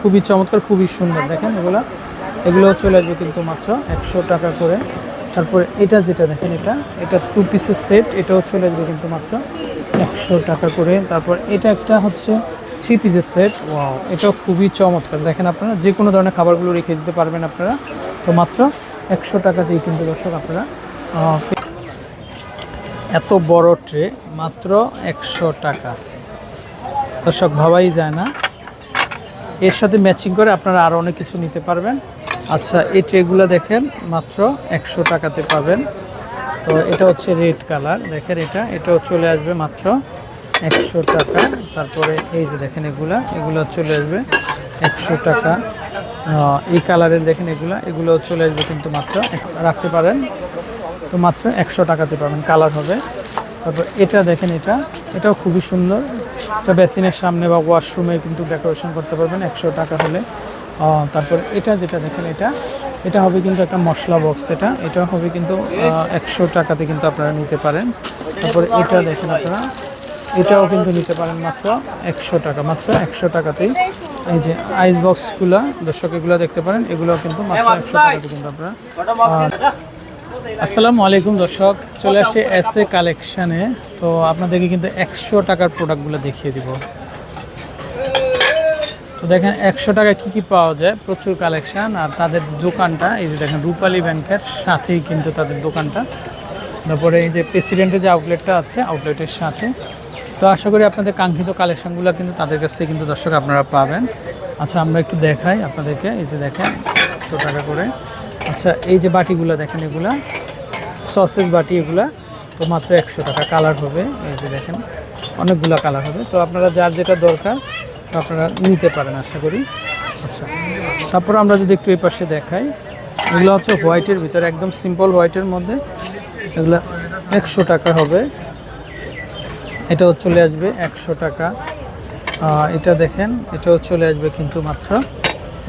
খুবই চমৎকার খুবই সুন্দর। দেখেন এগুলো। এগুলো চলে আসবে কিন্তু মাত্র একশো টাকা করে। তারপরে এটা যেটা দেখেন এটা এটা টু পিসের সেট এটাও চলে আসবে কিন্তু মাত্র একশো টাকা করে। তারপর এটা একটা হচ্ছে থ্রি পিসের সেট ওয়াও এটাও খুবই চমৎকার। দেখেন আপনারা যে কোনো ধরনের খাবারগুলো রেখে দিতে পারবেন আপনারা। তো মাত্র একশো টাকা দিয়ে কিন্তু দর্শক আপনারা এত বড় ট্রে মাত্র একশো টাকা। দর্শক ভাবাই যায় না। এর সাথে ম্যাচিং করে আপনারা আরও অনেক কিছু নিতে পারবেন। আচ্ছা এই ট্রেগুলো দেখেন, মাত্র একশো টাকাতে পাবেন। তো এটা হচ্ছে রেড কালার দেখেন এটা, এটাও চলে আসবে মাত্র একশো টাকা। তারপরে এই যে দেখেন এগুলা, এগুলো চলে আসবে একশো টাকা। এই কালারের দেখেন এগুলা এগুলো চলে আসবে কিন্তু মাত্র রাখতে পারেন। তো মাত্র একশো টাকাতে পাবেন কালার হবে। তারপর এটা দেখেন এটা, এটাও খুবই সুন্দর। এটা বেসিনের সামনে বা ওয়াশরুমে কিন্তু ডেকোরেশন করতে পারবেন, একশো টাকা হলে। তারপর এটা যেটা দেখেন এটা এটা হবে কিন্তু একটা মশলা বক্স এটা। এটা হবে কিন্তু একশো টাকাতে কিন্তু আপনারা নিতে পারেন। তারপর এটা দেখেন আপনারা, এটাও কিন্তু নিতে পারেন মাত্র একশো টাকা, মাত্র একশো টাকাতেই। এই যে আইস বক্সগুলো দর্শক এগুলো দেখতে পারেন এগুলো কিন্তু মাত্র একশো টাকাতে কিন্তু আপনারা আসসালামু আলাইকুম দর্শক, চলে আসে এস এ। কালেকশানে তো আপনাদেরকে কিন্তু একশো টাকার প্রোডাক্টগুলো দেখিয়ে দিব। তো দেখেন, একশো টাকা কি কি পাওয়া যায়? প্রচুর কালেকশন আর তাদের দোকানটা, এই যে দেখেন, রূপালী ব্যাংকের সাথেই কিন্তু তাদের দোকানটা। তারপরে এই যে প্রেসিডেন্টের যে আউটলেটটা আছে আউটলেটের সাথে। তো আশা করি আপনাদের কাঙ্ক্ষিত কালেকশনগুলো কিন্তু তাদের কাছ থেকে কিন্তু দর্শক আপনারা পাবেন। আচ্ছা আমরা একটু দেখাই আপনাদেরকে। এই যে দেখেন, একশো টাকা করে। আচ্ছা এই যে বাটিগুলো দেখেন এগুলা সসেজ বাটি এগুলা, তো মাত্র একশো টাকা কালার হবে, এই যে দেখেন, অনেকগুলো কালার হবে। তো আপনারা যার যেটা দরকার আপনারা নিতে পারেন, আশা করি। আচ্ছা তারপর আমরা যদি একটু এই পাশে দেখাই, এগুলো হচ্ছে হোয়াইটের ভিতরে, একদম সিম্পল হোয়াইটের মধ্যে, এগুলো একশো টাকা হবে। এটাও চলে আসবে একশো টাকা। এটা দেখেন, এটাও চলে আসবে কিন্তু মাত্র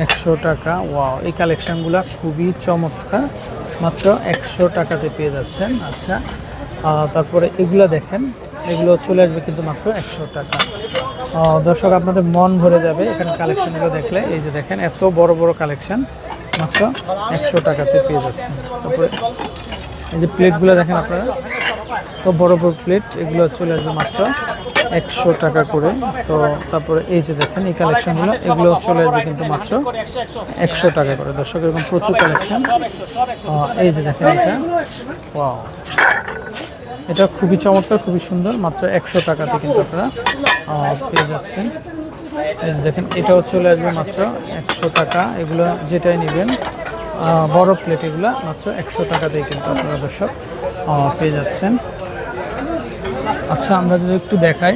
একশো টাকা। ওয়াও এই কালেকশানগুলো খুবই চমৎকার। মাত্র একশো টাকাতে পেয়ে যাচ্ছেন। আচ্ছা তারপরে এগুলো দেখেন। এগুলো চলে আসবে কিন্তু মাত্র একশো টাকা। দর্শক, আপনাদের মন ভরে যাবে এখানে কালেকশানগুলো দেখলে। এই যে দেখেন, এত বড় বড় কালেকশান মাত্র একশো টাকাতে পেয়ে যাচ্ছেন। তারপরে এই যে প্লেটগুলো দেখেন আপনারা। তো বড় বড় প্লেট এগুলো চলে আসবে মাত্র একশো টাকা করে। তো তারপরে এই যে দেখেন, এই কালেকশনগুলো এগুলো চলে আসবে কিন্তু মাত্র একশো টাকা করে। দর্শক, এরকম প্রচুর কালেকশন এই যে দেখেন এটা। এটা খুবই চমৎকার, খুবই সুন্দর। মাত্র একশো টাকাতে কিন্তু আপনারা পেয়ে যাচ্ছেন। দেখেন, এটাও চলে আসবে মাত্র একশো টাকা। এগুলো যেটাই নেবেন বড় প্লেট এগুলো মাত্র একশো টাকাতেই কিন্তু আপনারা দর্শক পেয়ে যাচ্ছেন। আচ্ছা আমরা যদি একটু দেখাই!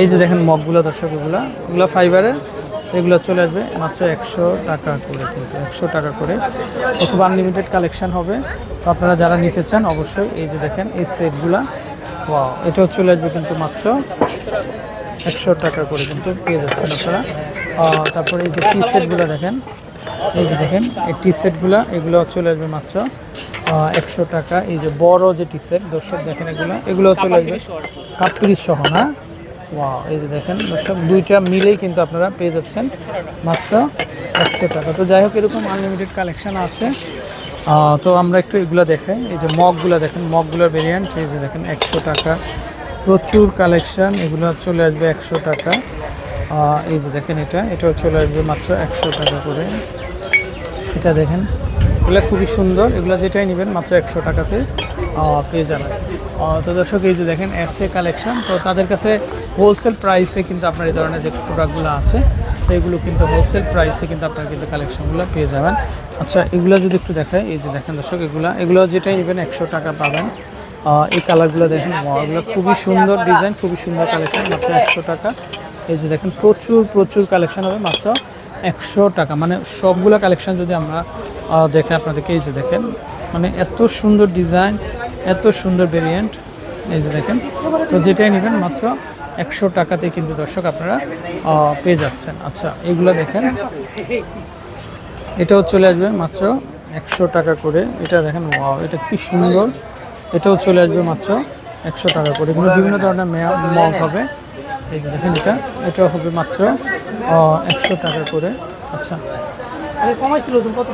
এই যে দেখেন মগগুলো, দর্শক, এগুলো। এগুলো ফাইবারের এগুলো চলে আসবে মাত্র একশো টাকা করে কিন্তু, একশো টাকা করে। খুব আনলিমিটেড কালেকশান হবে। তো আপনারা যারা নিতে চান, অবশ্যই এই যে দেখেন, এই সেটগুলা, ওয়াও, এটাও চলে আসবে কিন্তু মাত্র একশো টাকা করে কিন্তু পেয়ে যাচ্ছেন আপনারা। তারপরে এই যে টি সেটগুলো দেখেন, এই যে দেখেন, এই টি সেটগুলো এগুলো চলে আসবে মাত্র একশো টাকা। এই যে বড় যে টি সেট দর্শক দেখেন এগুলো এগুলো চলে আসবে কাপ্পির সহ না? এই যে দেখেন দর্শক দুইটা মিলেই কিন্তু আপনারা পেয়ে যাচ্ছেন মাত্র একশো টাকা। তো যাই হোক এরকম আনলিমিটেড কালেকশন আছে। তো আমরা একটু এগুলো দেখাই। এই যে মগগুলো দেখেন মগগুলোর ভেরিয়েন্ট এই যে দেখেন একশো টাকা। প্রচুর কালেকশান এগুলো চলে আসবে একশো টাকা। এই যে দেখেন এটা এটাও চলে আসবে মাত্র একশো টাকা করে। এটা দেখেন এগুলো খুবই সুন্দর। এগুলো যেটাই নেবেন মাত্র একশো টাকাতে পেয়ে যাবেন। তো দর্শক, এই যে দেখেন এস এ কালেকশন তো তাদের কাছে হোলসেল প্রাইসে কিন্তু আপনার এই ধরনের যে প্রোডাক্টগুলো আছে, তো এগুলো কিন্তু হোলসেল প্রাইসে কিন্তু আপনার কিন্তু কালেকশনগুলো পেয়ে যাবেন। আচ্ছা এগুলো যদি একটু দেখাই, এই যে দেখেন দর্শক, এগুলো এগুলো যেটাই নেবেন একশো টাকা পাবেন। এই কালারগুলো দেখেন এগুলো খুবই সুন্দর ডিজাইন খুবই সুন্দর কালেকশন মাত্র একশো টাকা। এই যে দেখেন, প্রচুর প্রচুর কালেকশন হবে, মাত্র একশো টাকা। মানে সবগুলো কালেকশন যদি আমরা দেখে আপনাদেরকে এই যে দেখেন মানে এত সুন্দর ডিজাইন, এত সুন্দর ভেরিয়েন্ট এই যে দেখেন। তো যেটাই নেবেন মাত্র একশো টাকাতে কিন্তু দর্শক আপনারা পেয়ে যাচ্ছেন। আচ্ছা এগুলো দেখেন। এটাও চলে আসবে মাত্র একশো টাকা করে। এটা দেখেন এটা কি সুন্দর। এটাও চলে আসবে মাত্র একশো টাকা করে। এগুলো বিভিন্ন ধরনের মগ হবে। এই যে দেখেন এটা। এটাও হবে মাত্র একশো টাকা করে। আচ্ছা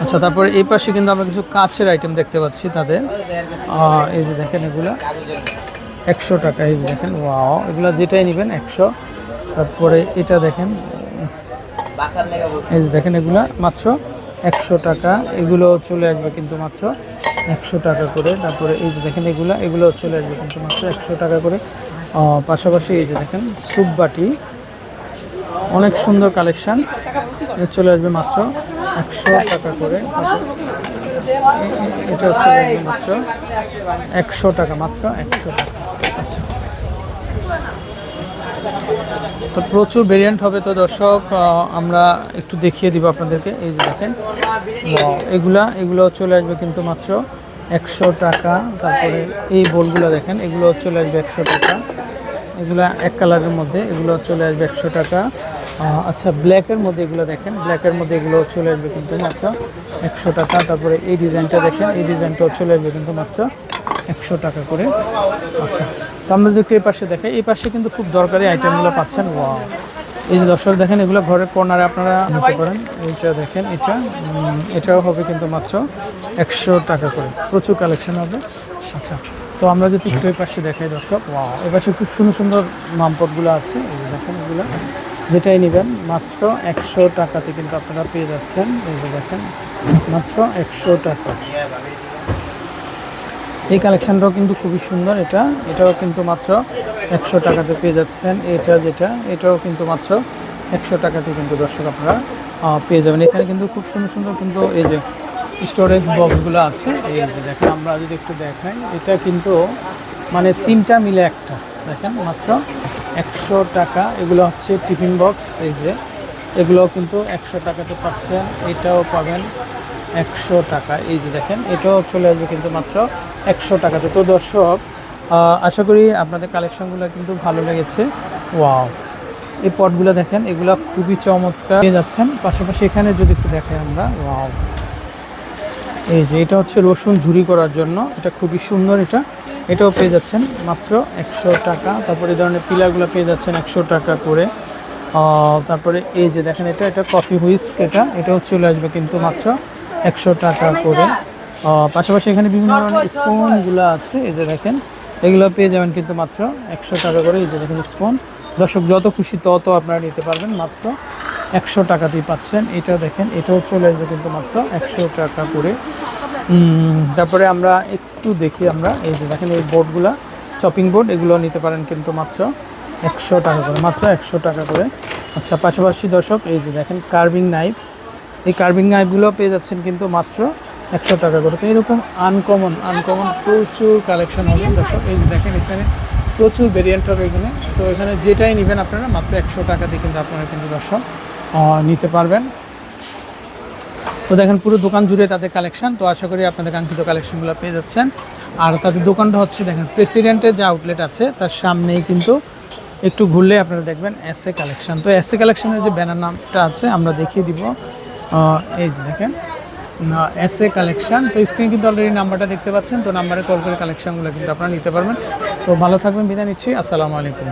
আচ্ছা তারপরে এই পাশে কিন্তু আমরা কিছু কাচের আইটেম দেখতে পাচ্ছি তাদের। এই যে দেখেন এগুলা। একশো টাকা, এই দেখেন ওয়াও এগুলা যেটাই নেবেন, একশো। তারপরে এটা দেখেন, এই যে দেখেন এগুলা, মাত্র একশো টাকা। এগুলো চলে আসবে কিন্তু মাত্র একশো টাকা করে। তারপরে এই যে দেখেন এগুলা এগুলো চলে আসবে কিন্তু মাত্র একশো টাকা করে। পাশাপাশি এই যে দেখেন স্যুপ বাটি। অনেক সুন্দর কালেকশন চলে আসবে মাত্র একশো টাকা করে। এটা হচ্ছে মাত্র। একশো টাকা মাত্র, একশো টাকা। আচ্ছা। তো প্রচুর ভেরিয়েন্ট হবে তো দর্শক আমরা একটু দেখিয়ে দিব আপনাদেরকে। এই যে দেখেন এগুলা, এগুলো চলে আসবে কিন্তু মাত্র একশো টাকা। তারপরে এই বোলগুলো দেখেন, এগুলো চলে আসবে একশো টাকা। এগুলা এক কালারের মধ্যে, এগুলো চলে আসবে একশো টাকা। আচ্ছা ব্ল্যাকের মধ্যে এগুলো দেখেন। ব্ল্যাকের মধ্যে এগুলো চলে আসবে কিন্তু মাত্র একশো টাকা। তারপরে এই ডিজাইনটা দেখেন, এই ডিজাইনটাও চলে আসবে কিন্তু মাত্র একশো টাকা করে। আচ্ছা তো আমরা যদি এই পাশে দেখেন, এই পাশে কিন্তু খুব দরকারি আইটেমগুলো পাচ্ছেন। ওয়াও এই যে দর্শক দেখেন, এগুলো ঘরের কর্নারে আপনারা নিতে পারেন। এইটা দেখেন, এটা এটাও হবে কিন্তু মাত্র একশো টাকা করে। প্রচুর কালেকশন হবে। আচ্ছা তো আমরা যদি একটু পাশে দেখাই, দর্শক। ওয়াও এই পাশে খুব সুন্দর সুন্দর মামপটগুলো আছে। এই দেখেন এগুলো। যেটাই নেবেন, মাত্র একশো টাকাতে কিন্তু আপনারা পেয়ে যাচ্ছেন। এই যে দেখেন, মাত্র একশো টাকা। এই কালেকশনটাও কিন্তু খুবই সুন্দর এটা। এটাও কিন্তু মাত্র একশো টাকাতে পেয়ে যাচ্ছেন। এটা যেটা, এটাও কিন্তু মাত্র একশো টাকাতে কিন্তু দর্শক আপনারা পেয়ে যাবেন। এখানে কিন্তু খুব সুন্দর সুন্দর কিন্তু এই যে স্টোরেজ বক্সগুলো আছে। এই যে দেখেন, আমরা যদি একটু দেখাই, এটা কিন্তু মানে তিনটা মিলে একটা। দেখেন, মাত্র একশো টাকা। এগুলো হচ্ছে টিফিন বক্স, এই যে। এগুলো কিন্তু একশো টাকাতে পাচ্ছেন, এটাও পাবেন একশো টাকা। এই যে দেখেন, এটাও চলে আসবে কিন্তু মাত্র একশো টাকাতে তো দর্শক আশা করি আপনাদের কালেকশনগুলো কিন্তু ভালো লেগেছে। ওয়াও। এই পটগুলো দেখেন, এগুলো খুবই চমৎকার। যাচ্ছেন। পাশাপাশি এখানে যদি একটু দেখাই আমরা, ওয়াও। এই যে, এটা হচ্ছে রসুন ঝুরি করার জন্য। এটা খুবই সুন্দর এটা। এটাও পেয়ে যাচ্ছেন মাত্র একশো টাকা। তারপরে এই ধরনের পিলারগুলো পেয়ে যাচ্ছেন একশো টাকা করে। তারপরে এই যে দেখেন এটা এটা কফি হুইস্ক এটা। এটাও চলে আসবে কিন্তু মাত্র একশো টাকা করে। পাশাপাশি এখানে বিভিন্ন ধরনের স্পুনগুলো আছে। এই যে দেখেন, এগুলো পেয়ে যাবেন কিন্তু মাত্র একশো টাকা করে। এই যে দেখেন স্পুন। দর্শক, যত খুশি তত আপনারা নিতে পারবেন মাত্র একশো টাকাতেই পাচ্ছেন। এটা দেখেন, এটাও চলে আসবে কিন্তু মাত্র একশো টাকা করে। তারপরে আমরা একটু দেখি আমরা, এই যে দেখেন এই বোর্ডগুলা, চপিং বোর্ড, এগুলো নিতে পারেন কিন্তু মাত্র একশো টাকা করে, মাত্র একশো টাকা করে। আচ্ছা পাশাপাশি দর্শক, এই যে দেখেন কার্ভিং নাইফ। এই কার্ভিং নাইফগুলো পেয়ে যাচ্ছেন কিন্তু মাত্র একশো টাকা করে। তো এরকম আনকমন আনকমন প্রচুর কালেকশন হবে দর্শক। এই যে দেখেন এখানে প্রচুর ভেরিয়েন্ট হবে এখানে। তো এখানে যেটাই নেবেন আপনারা, মাত্র একশো টাকা দিয়ে কিন্তু আপনারা কিন্তু দর্শক নিতে পারবেন। তো দেখেন পুরো দোকান জুড়ে তাদের কালেকশন তো আশা করি আপনাদের কাঙ্ক্ষিত কালেকশনগুলো পেয়ে যাচ্ছেন। আর তাদের দোকানটা হচ্ছে দেখেন প্রেসিডেন্টের যে আউটলেট আছে, তার সামনেই কিন্তু একটু ঘুরলে আপনারা দেখবেন এস এ কালেকশন তো এস এ কালেকশনের যে ব্যানার নামটা আছে, আমরা দেখিয়ে দিব। এই যে দেখেন এস এ কালেকশন তো স্ক্রিনে কিন্তু অলরেডি নাম্বারটা দেখতে পাচ্ছেন, তো নাম্বারে কল করে কালেকশনগুলো কিন্তু আপনারা নিতে পারবেন। তো ভালো থাকবেন, বিদায় নিচ্ছি। আসসালামু আলাইকুম।